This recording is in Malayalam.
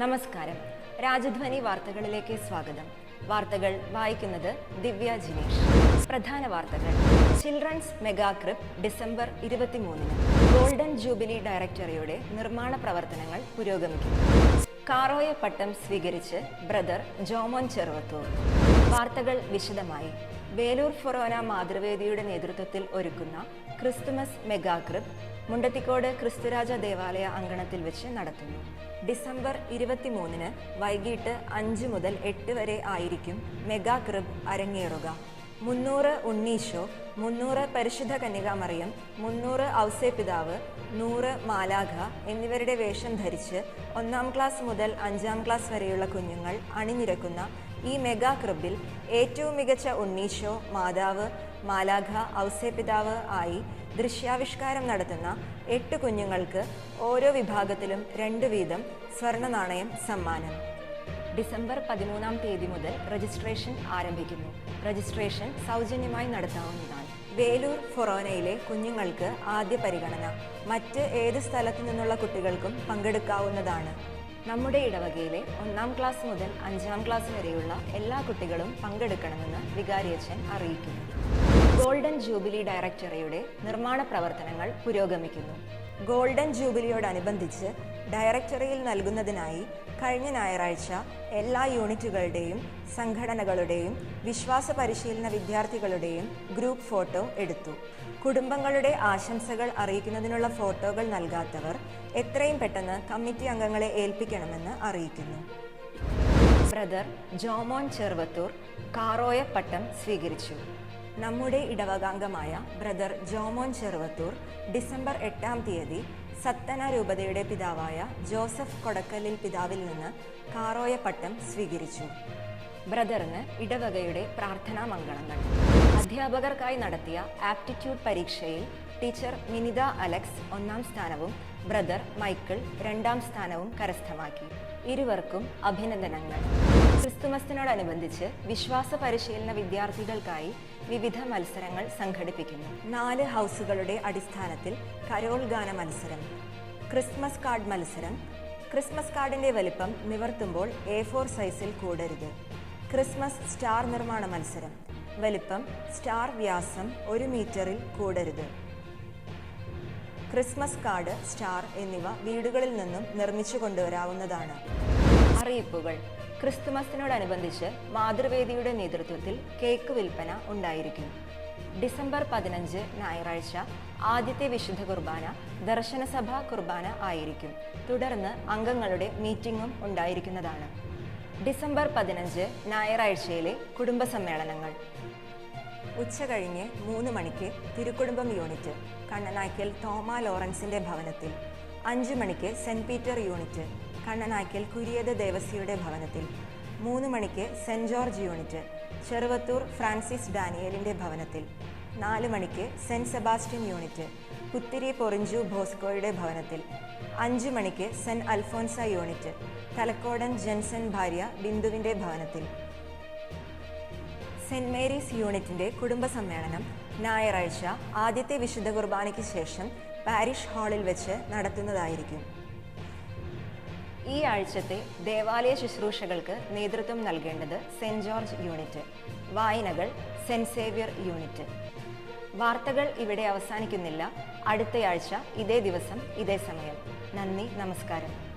നമസ്കാരം. രാജധ്വനി വാർത്തകളിലേക്ക് സ്വാഗതം. വാർത്തകൾ വായിക്കുന്നത് ദിവ്യ ജിനേഷ്. പ്രധാന വാർത്തകൾ. ചിൽഡ്രൻസ് മെഗാ ക്രിപ്പ് ഡിസംബർ ഇരുപത്തിമൂന്നിന്. ഗോൾഡൻ ജൂബിലി ഡയറക്ടറിയുടെ നിർമ്മാണ പ്രവർത്തനങ്ങൾ പുരോഗമിക്കുന്നു. കാറോയ പട്ടം സ്വീകരിച്ച് ബ്രദർ ജോമോൻ ചെറുവത്തൂർ. വാർത്തകൾ വിശദമായി. വേലൂർ ഫൊറോന മാതൃവേദിയുടെ നേതൃത്വത്തിൽ ഒരുക്കുന്ന ക്രിസ്തുമസ് മെഗാ ക്രിപ്പ് മുണ്ടത്തിക്കോട് ക്രിസ്തുരാജ ദേവാലയ അങ്കണത്തിൽ വെച്ച് നടത്തുന്നു. ഡിസംബർ ഇരുപത്തിമൂന്നിന് വൈകിട്ട് അഞ്ച് മുതൽ എട്ട് വരെ ആയിരിക്കും മെഗാ ക്രിബ് അരങ്ങേറുക. മുന്നൂറ് ഉണ്ണീശോ മുന്നൂറ് പരിശുദ്ധ കന്യകാമറിയം മുന്നൂറ് ഔസേ പിതാവ് നൂറ് മാലാഖ എന്നിവരുടെ വേഷം ധരിച്ച് ഒന്നാം ക്ലാസ് മുതൽ അഞ്ചാം ക്ലാസ് വരെയുള്ള കുഞ്ഞുങ്ങൾ അണിനിരക്കുന്ന ഈ മെഗാ ക്രിബിൽ ഏറ്റവും മികച്ച ഉണ്ണീശോ മാതാവ് മാലാഖ ഔസേപിതാവ് ആയി ദൃശ്യാവിഷ്കാരം നടത്തുന്ന എട്ട് കുഞ്ഞുങ്ങൾക്ക് ഓരോ വിഭാഗത്തിലും രണ്ട് വീതം സ്വർണ നാണയം സമ്മാനം. ഡിസംബർ പതിമൂന്നാം തീയതി മുതൽ രജിസ്ട്രേഷൻ ആരംഭിക്കുന്നു. രജിസ്ട്രേഷൻ സൗജന്യമായി നടത്താവുന്നതാണ്. വേലൂർ ഫൊറോനയിലെ കുഞ്ഞുങ്ങൾക്ക് ആദ്യ പരിഗണന. മറ്റ് ഏത് സ്ഥലത്തു നിന്നുള്ള കുട്ടികൾക്കും പങ്കെടുക്കാവുന്നതാണ്. നമ്മുടെ ഇടവകയിലെ ഒന്നാം ക്ലാസ് മുതൽ അഞ്ചാം ക്ലാസ് വരെയുള്ള എല്ലാ കുട്ടികളും പങ്കെടുക്കണമെന്ന് വികാരിയച്ഛൻ അറിയിക്കുന്നു. ഗോൾഡൻ ജൂബിലി ഡയറക്ടറിയുടെ നിർമ്മാണ പ്രവർത്തനങ്ങൾ പുരോഗമിക്കുന്നു. ഗോൾഡൻ ജൂബിലിയോടനുബന്ധിച്ച് ഡയറക്ടറിയിൽ നൽകുന്നതിനായി കഴിഞ്ഞ ഞായറാഴ്ച എല്ലാ യൂണിറ്റുകളുടെയും സംഘടനകളുടെയും വിശ്വാസ പരിശീലന വിദ്യാർത്ഥികളുടെയും ഗ്രൂപ്പ് ഫോട്ടോ എടുത്തു. കുടുംബങ്ങളുടെ ആശംസകൾ അറിയിക്കുന്നതിനുള്ള ഫോട്ടോകൾ നൽകാത്തവർ എത്രയും പെട്ടെന്ന് കമ്മിറ്റി അംഗങ്ങളെ ഏൽപ്പിക്കണമെന്ന് അറിയിക്കുന്നു. ബ്രദർ ജോമോൻ ചെറുവത്തൂർ കാറോയ പട്ടം സ്വീകരിച്ചു. നമ്മുടെ ഇടവകാംഗമായ ബ്രദർ ജോമോൻ ചെറുവത്തൂർ ഡിസംബർ എട്ടാം തീയതി സത്തന രൂപതയുടെ പിതാവായ ജോസഫ് കൊടക്കലിൽ പിതാവിൽ നിന്ന് കാറോയ പട്ടം സ്വീകരിച്ചു. ബ്രദറിന് ഇടവകയുടെ പ്രാർത്ഥനാ മംഗളങ്ങൾ. അധ്യാപകർക്കായി നടത്തിയ ആപ്റ്റിറ്റ്യൂഡ് പരീക്ഷയിൽ ടീച്ചർ മിനിത അലക്സ് ഒന്നാം സ്ഥാനവും ബ്രദർ മൈക്കിൾ രണ്ടാം സ്ഥാനവും കരസ്ഥമാക്കി. ഇരുവർക്കും അഭിനന്ദനങ്ങൾ. ക്രിസ്തുമസിനോടനുബന്ധിച്ച് വിശ്വാസ പരിശീലന വിദ്യാർത്ഥികൾക്കായി വിവിധ മത്സരങ്ങൾ സംഘടിപ്പിക്കുന്നു. നാല് ഹൗസുകളുടെ അടിസ്ഥാനത്തിൽ കരോൾ ഗാന മത്സരം ക്രിസ്മസ് കാർഡ് മത്സരം ക്രിസ്മസ് കാർഡിന്റെ വലിപ്പം നിവർത്തുമ്പോൾ എ ഫോർ സൈസിൽ കൂടരുത്. ക്രിസ്മസ് സ്റ്റാർ നിർമ്മാണ മത്സരം വലിപ്പം സ്റ്റാർ വ്യാസം ഒരു മീറ്ററിൽ കൂടരുത്. ക്രിസ്മസ് കാർഡ് സ്റ്റാർ എന്നിവ വീടുകളിൽ നിന്നും നിർമ്മിച്ചു കൊണ്ടുവരാവുന്നതാണ്. അറിയിപ്പുകൾ. ക്രിസ്തുമസിനോടനുബന്ധിച്ച് മാതൃവേദിയുടെ നേതൃത്വത്തിൽ കേക്ക് വിൽപ്പന ഉണ്ടായിരിക്കും ഡിസംബർ പതിനഞ്ച് ഞായറാഴ്ച ആദ്യത്തെ വിശുദ്ധ കുർബാന ദർശനസഭാ കുർബാന ആയിരിക്കും. തുടർന്ന് അംഗങ്ങളുടെ മീറ്റിംഗും ഉണ്ടായിരിക്കുന്നതാണ്. ഡിസംബർ പതിനഞ്ച് ഞായറാഴ്ചയിലെ കുടുംബ സമ്മേളനങ്ങൾ ഉച്ച കഴിഞ്ഞ് മൂന്ന് മണിക്ക് തിരുക്കുടുംബം യൂണിറ്റ് കണ്ണനായ്ക്കൽ തോമ ലോറൻസിന്റെ ഭവനത്തിൽ. അഞ്ച് മണിക്ക് സെന്റ് പീറ്റർ യൂണിറ്റ് കണ്ണനായ്ക്കൽ കുര്യത ദേവസിയുടെ ഭവനത്തിൽ. മൂന്ന് മണിക്ക് saint George unit Cheruvathur Francis ഡാനിയലിന്റെ ഭവനത്തിൽ. നാല് മണിക്ക് saint Sebastian unit Puthiri Porinju ബോസ്കോയുടെ ഭവനത്തിൽ. അഞ്ച് മണിക്ക് Saint Alphonsa unit Thalakodan Jenson ഭാര്യ ബിന്ദുവിന്റെ ഭവനത്തിൽ. സെന്റ് മേരീസ് യൂണിറ്റിന്റെ കുടുംബ സമ്മേളനം ഞായറാഴ്ച ആദ്യത്തെ വിശുദ്ധ കുർബാനയ്ക്ക് ശേഷം പാരിഷ് ഹാളിൽ വെച്ച് നടത്തുന്നതായിരിക്കും. ഈ ആഴ്ചത്തെ ദേവാലയ ശുശ്രൂഷകൾക്ക് നേതൃത്വം നൽകേണ്ടത് സെന്റ് ജോർജ് യൂണിറ്റ് വായനകൾ സെന്റ് സേവ്യർ യൂണിറ്റ്. വാർത്തകൾ ഇവിടെ അവസാനിക്കുന്നില്ല. അടുത്തയാഴ്ച ഇതേ ദിവസം ഇതേ സമയം. നന്ദി നമസ്കാരം.